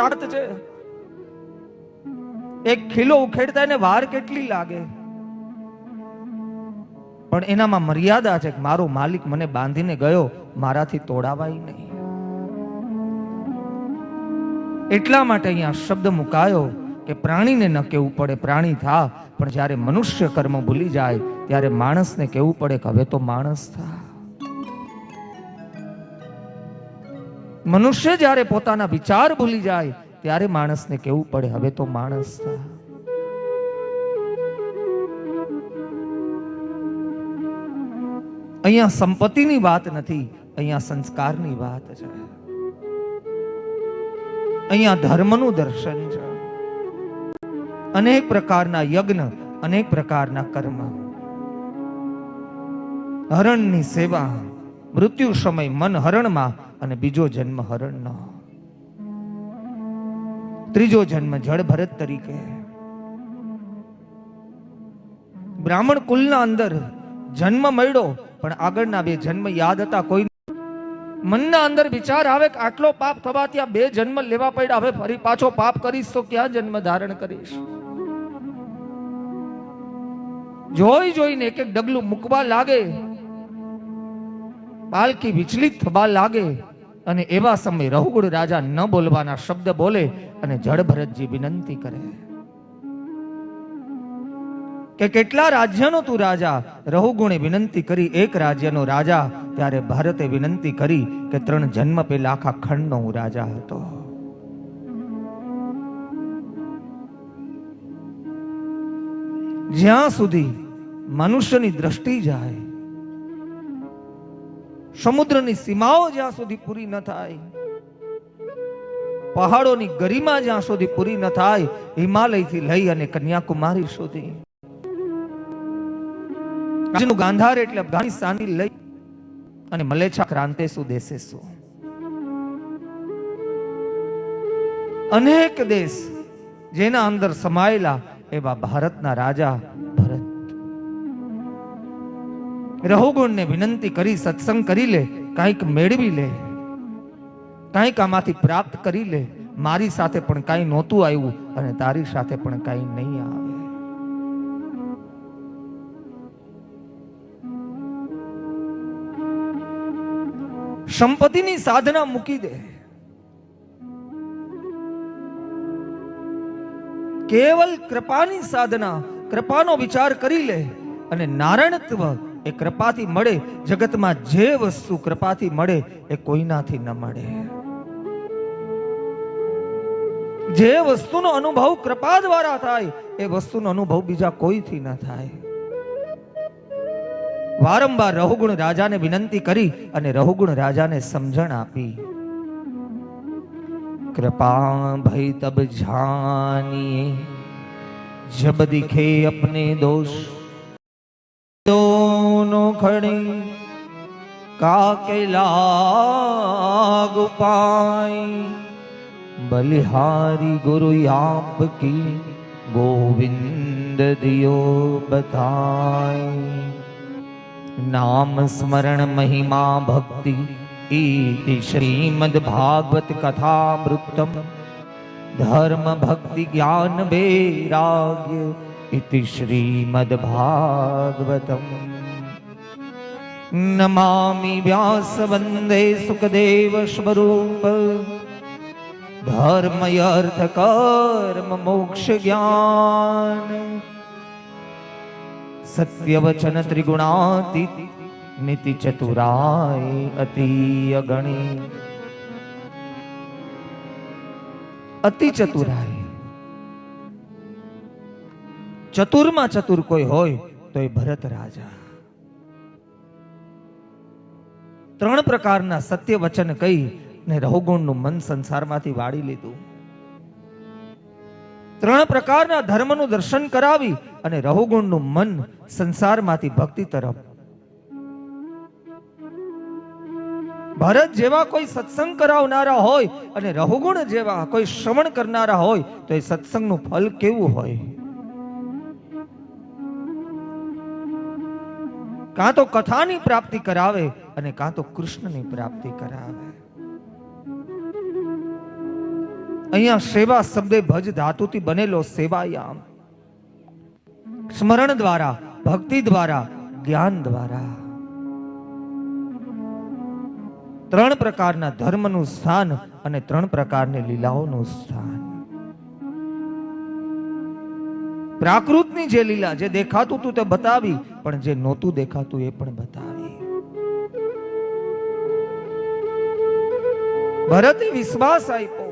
રાત છે. એક ખીલો ઉખેડતા એને વાર કેટલી લાગે? પણ એનામાં મર્યાદા છે કે મારો માલિક મને બાંધીને ગયો, મારાથી તોડાવાય નહીં. એટલા માટે અહીંયા શબ્દ મુકાયો કે પ્રાણીને ન કેવું પડે, પ્રાણી થા, પણ જ્યારે મનુષ્ય કર્મ ભૂલી જાય, ત્યારે માણસને કેવું પડે કે હવે તો માણસ થા. મનુષ્ય જ્યારે પોતાના વિચાર ભૂલી જાય, ત્યારે માણસને કેવું પડે? હવે તો માણસ અહીંયા સંપત્તિની વાત નથી, અહીંયા સંસ્કારની વાત છે. અહીંયા ધર્મનું દર્શન છે. અનેક પ્રકારના યજ્ઞ, અનેક પ્રકારના કર્મ. હરણની સેવા, મૃત્યુ સમય મન હરણમાં અને બીજો જન્મ હરણનો. ત્રીજો જન્મ જળ ભરત તરીકે. બ્રાહ્મણ કુલના અંદર જન્મ મળ્યો, પણ આગળના બે જન્મ યાદ હતા કોઈ. મનના અંદર વિચાર આવે કે આટલો પાપ થવા ત્યાં બે જન્મ લેવા પડ્યા, હવે ફરી પાછો પાપ કરીશ તો ક્યાં જન્મ ધારણ કરીશ? જોઈ જોઈને એક એક ડગલું મૂકવા લાગે. પાલકી વિચલિત થવા લાગે. અને એવા સમયે રઘુગુણ રાજા ન બોલવાના શબ્દ બોલે અને જળ ભરતજી વિનંતી કરે. કે કેટલા રાજ્યનો તું રાજા? રહુગુણે વિનંતી કરી એક રાજ્યનો રાજા, ત્યારે ભારતે વિનંતી કરી કે ત્રણ જન્મ પહેલા આખા ખંડનો હું રાજા હતો. જ્યાં સુધી મનુષ્યની દ્રષ્ટિ જાય સમુદ્રની સીમાઓ જ્યાં સુધી પૂરી ન થાય, પહાડોની ગરિમા જ્યાં સુધી પૂરી ન થાય, હિમાલયથી લઈ અને કન્યાકુમારી સુધી. આજનું ગાંધાર એટલે અફઘાનિસ્તાનની લઈ અને મલેચ્છા ક્રાંતે શું દેશે શું અનેક દેશ જેના અંદર સમાયેલા એવા ભારતના રાજા ભરત રઘુગુણને વિનંતી કરી, સત્સંગ કરી લે, કાંઈક મેળવી લે, કાંઈક આમાંથી પ્રાપ્ત કરી લે. મારી સાથે પણ કાંઈ નહોતું આવ્યું અને તારી સાથે પણ કાંઈ નહીં આવે. સંપત્તિની સાધના મૂકી દે. કેવલ કૃપાની સાધના, કૃપાનો વિચાર કરી લે અને નારાયણત્વ એ કૃપાથી મળે. જગતમાં જે વસ્તુ કૃપાથી મળે એ કોઈનાથી ન મળે. જે વસ્તુનો અનુભવ કૃપા દ્વારા થાય, એ વસ્તુનો અનુભવ બીજા કોઈથી ન થાય. વારંવાર રહુગુણ રાજાને વિનંતી કરી અને રહુગુણ રાજાને સમજણ આપી. કૃપા ભાઈ તબ જાની જબ દિખે અપને દોષ. ખડી કાકે લાગ પાઈ બલિહારી ગુરુ આપકી ગોવિંદ દિયો બતાય નામ સ્મરણ મહિમા ભક્તિ ઈતિ શ્રીમદ ભાગવત કથામૃતમ. ધર્મ ભક્તિ જ્ઞાન વૈરાગ્ય ઇતિ શ્રીમદ ભાગવતમ. નમામિ વ્યાસ વંદે સુખદેવ સ્વરૂપ ધર્મયર્થ કર્મ મોક્ષ જ્ઞાન સત્ય વચન ત્રિગુણાતિ નીતિ ચતુરાય અતિ અગણી અતિ ચતુરાય ચતુરમાં ચતુર કોઈ હોય તો એ ભરત રાજા ત્રણ પ્રકારના સત્ય વચન કહી ને રહોગુણનું મન સંસારમાંથી વાળી લીધું. ત્રણ પ્રકારના ધર્મનું દર્શન કરાવી અને રહોગુણનું મન સંસારમાંથી ભક્તિ તરફ. ભરત જેવા કોઈ સત્સંગ કરાવનારા હોય અને રહુગુણ જેવા કોઈ શ્રવણ કરનારા હોય તો એ સત્સંગનું ફલ કેવું હોય? કાં તો કથાની પ્રાપ્તિ કરાવે અને કાં તો કૃષ્ણની પ્રાપ્તિ કરાવે. અહીંયા સેવા શબ્દે ભજ ધાતુથી બનેલો સેવાયામ. સ્મરણ દ્વારા, ભક્તિ દ્વારા, જ્ઞાન દ્વારા. ત્રણ પ્રકારના ધર્મનું સ્થાન અને ત્રણ પ્રકારની લીલાઓનું સ્થાન. પ્રાકૃતની જે લીલા જે દેખાતું હતું તે બતાવી, પણ જે નહોતું દેખાતું એ પણ બતાવી. ભરતે વિશ્વાસ આપ્યો.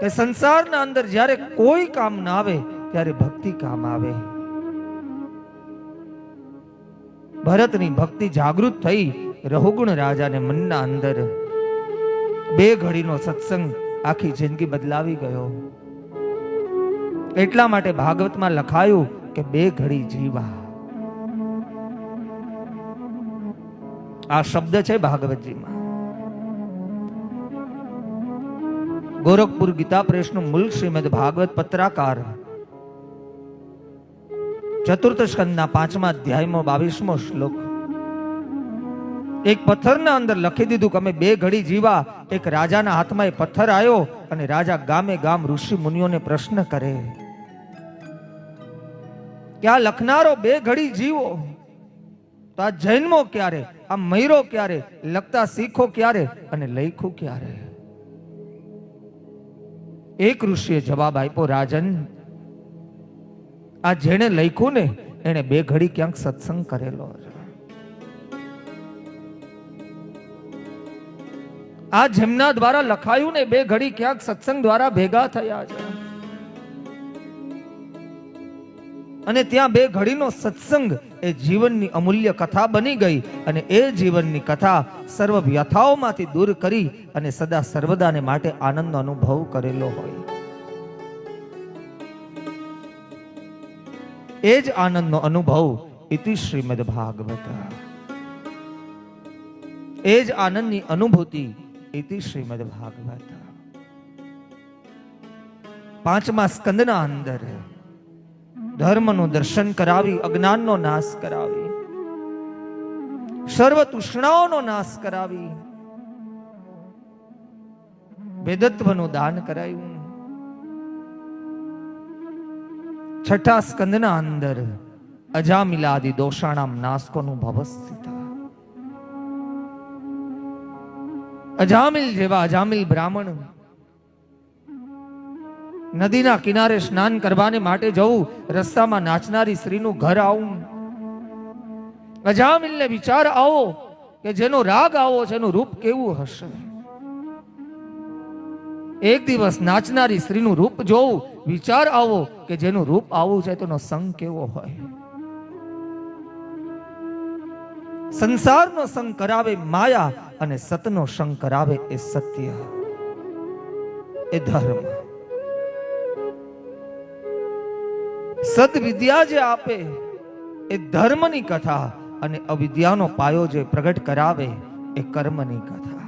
કે સંસારના અંદર જ્યારે કોઈ કામ ના આવે, ત્યારે ભક્તિ કામ આવે. ભરતની ભક્તિ જાગૃત થઈ રહુગુણ રાજાને મનના અંદર બે ઘડીનો સત્સંગ આખી જિંદગી બદલાવી ગયો. એટલા માટે ભાગવતમાં લખાયું કે બે ઘડી જીવા. આ શબ્દ છે ભાગવતજીમાં. ગોરખપુર ગીતા પ્રેસનું મૂલ શ્રીમદ ભાગવત પત્રાકાર. ચતુર્થ સ્કંદના પાંચમા અધ્યાયમાં બાવીસમો શ્લોક. એક પથ્થરના અંદર લખી દીધું કે અમે બે ઘડી જીવા, એક રાજાના હાથમાં એ પથ્થર આવ્યો અને રાજા ગામે ગામ ઋષિ મુનિઓને પ્રશ્ન કરે કે આ લખનારો બે ઘડી જીવો? તો આ જન્મો ક્યારે? આ મયરો ક્યારે? લખતા શીખો ક્યારે? અને લખ્યું ક્યારે? એક ઋષિએ જવાબ આપ્યો, રાજન, આ જેણે લખ્યું ને, એને બે ઘડી ક્યાંક સત્સંગ કરેલો છે. આ જેમના દ્વારા લખાયું ને બે ઘડી ક્યાંક સત્સંગ દ્વારા ભેગા થયા છે. અને ત્યાં બે ઘડીનો સત્સંગ એ જીવનની અમૂલ્ય કથા બની ગઈ અને એ જીવનની કથા સર્વ વ્યથાઓમાંથી દૂર કરી અને સદા સર્વદાને માટે આનંદનો અનુભવ કરેલો હોય. એ જ આનંદનો અનુભવ ઇતિ શ્રીમદ ભાગવત. એ જ આનંદની અનુભૂતિ ઇતિ શ્રીમદ ભાગવત પાંચમા સ્કંદના અંદર ધર્મનું દર્શન કરાવી અજ્ઞાનનો નાશ કરાવી સર્વ તૃષ્ણાઓનો નાશ કરાવી વેદત્વનું દાન કરાયું છઠ્ઠા સ્કંદના અંદર અજામિલાદી દોષાણામ નાશકોનું ભવસ્થિત અજામિલ જેવા અજામિલ બ્રાહ્મણ. નદીના કિનારે સ્નાન કરવાને માટે જવું રસ્તામાં નાચનારી સ્ત્રીનું ઘર આવું. અજામિલને વિચાર આવો કે જેનો રાગ આવો છે એનું રૂપ કેવું હશે? એક દિવસ નાચનારી સ્ત્રીનું રૂપ જોવું વિચાર આવો કે જેનું રૂપ આવું છે તેનો સંગ કેવો હોય? સંસારનો સંગ કરાવે માયા અને સતનો સંગ કરાવે એ સત્ય એ ધર્મ. સદવિદ્યા જે આપે એ ધર્મની કથા અને અવિદ્યાનો પાયો જે પ્રગટ કરાવે એ કર્મની કથા.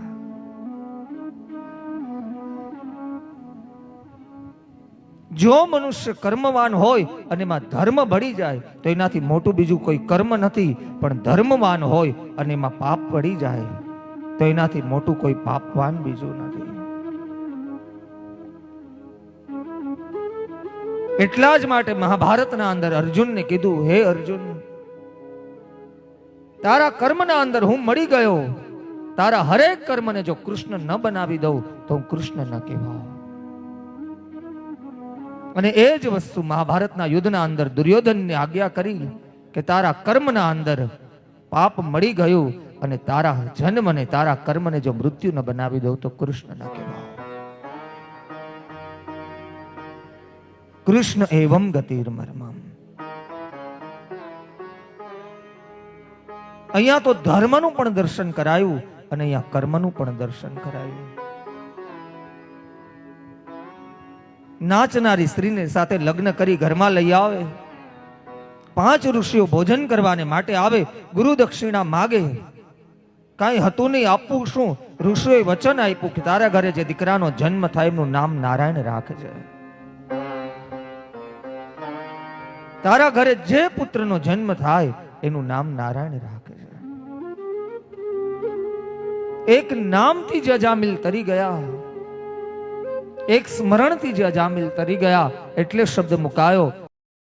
જો મનુષ્ય કર્મવાન હોય અને એમાં ધર્મ ભળી જાય, તો એનાથી મોટું બીજું કોઈ કર્મ નથી, પણ ધર્મવાન હોય અને એમાં પાપ પડી જાય. તો એનાથી મોટું કોઈ પાપવાન બીજું નથી. એટલા જ માટે મહાભારતના અંદર અર્જુનને કીધું, હે અર્જુન, તારા કર્મના અંદર હું મળી ગયો. તારા હરેક કર્મને જો કૃષ્ણ ન બનાવી દઉં, તો હું કૃષ્ણ ન કહેવાઉં. અને એ જ વસ્તુ મહાભારતના યુદ્ધના અંદર દુર્યોધનને આજ્ઞા કરી કે તારા કર્મના અંદર પાપ મળી ગયું અને તારા જન્મને તારા કર્મને જો મૃત્યુ ન બનાવી દઉં તો કૃષ્ણ ન કહેવાય કૃષ્ણ એવમ ગતિર્મર્મમ અહીંયા તો ધર્મનું પણ દર્શન કરાયું અને અહીંયા કર્મનું પણ દર્શન કરાયું. નાચનારી સ્ત્રીને સાથે લગ્ન કરી ઘરમાં લઈ આવે. પાંચ ઋષિઓ ભોજન કરવાને માટે આવે. ગુરુ દક્ષિણા માગે. કાંઈ હતું નહીં આપવું શું? ઋષિએ વચન આપ્યું કે તારા ઘરે જે દીકરાનો જન્મ થાય એમનું નામ નારાયણ રાખજે. તારા ઘરે જે પુત્રનો જન્મ થાય એનું નામ નારાયણ રાખજે. એક નામથી જે અજામિલ તરી ગયા. એક સ્મરણથી જે અજામિલ તરી ગયા. એટલે શબ્દ મુકાયો.